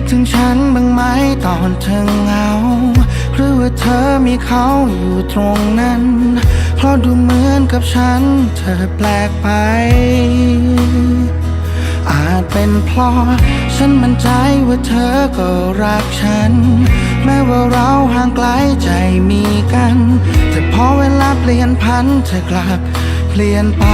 คิดถึงฉันบ้างไหมตอนเธอเหงา หรือว่าเธอมีเขาอยู่ตรงนั้น เพราะดูเหมือนกับฉัน เธอแปลกไป อาจเป็นเพราะฉันมั่นใจว่าเธอก็รักฉัน แม้ว่าเราห่างไกลใจมีกัน แต่พอเวลาเปลี่ยนพันเธอกลับเปลี่ยนไป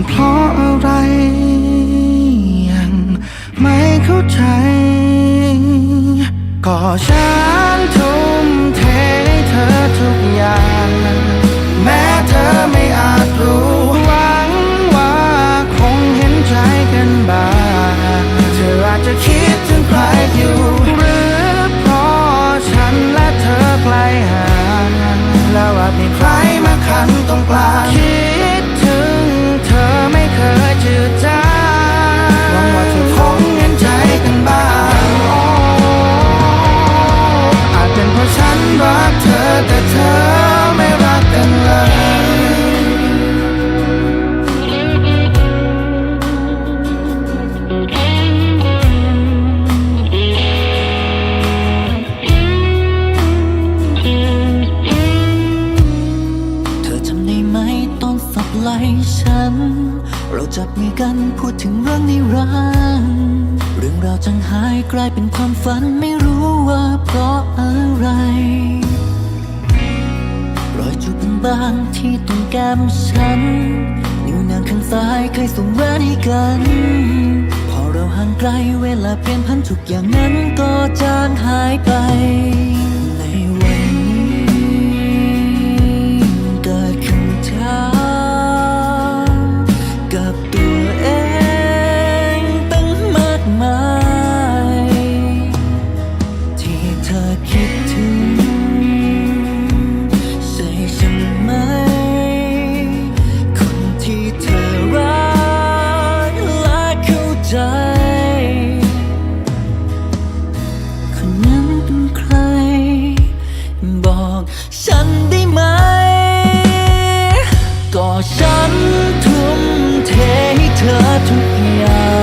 มันเพราะอะไร ยังไม่เข้าใจ ก็ฉันทุ่มเทให้เธอทุกอย่าง แม้เธอไม่อาจรู้หวังว่าคงเห็นใจกันบ้างเธออาจจะคิดถึงใครอยู่หรือเพราะฉันและเธอไกลห่างแล้วอาจมีใครมาขัน แต่เธอไม่รักกันเลยเธอจำได้ไหมตอนสับไหลฉัน เราจับมือกันพูดถึงเรื่องนิรันดร์เรื่องราวจางหายกลายเป็นความฝันไม่รู้ว่าเพราะอะไร บางที่ตรงแก้มฉัน นิ้วนางข้างซ้ายเคยส่งแหวนให้กัน พอเราห่างไกลเวลาเปลี่ยนพันทุกอย่างนั้นก็จางหายไป บอกฉันได้ไหม ก็ฉันทุ่มเทให้เธอทุกอย่าง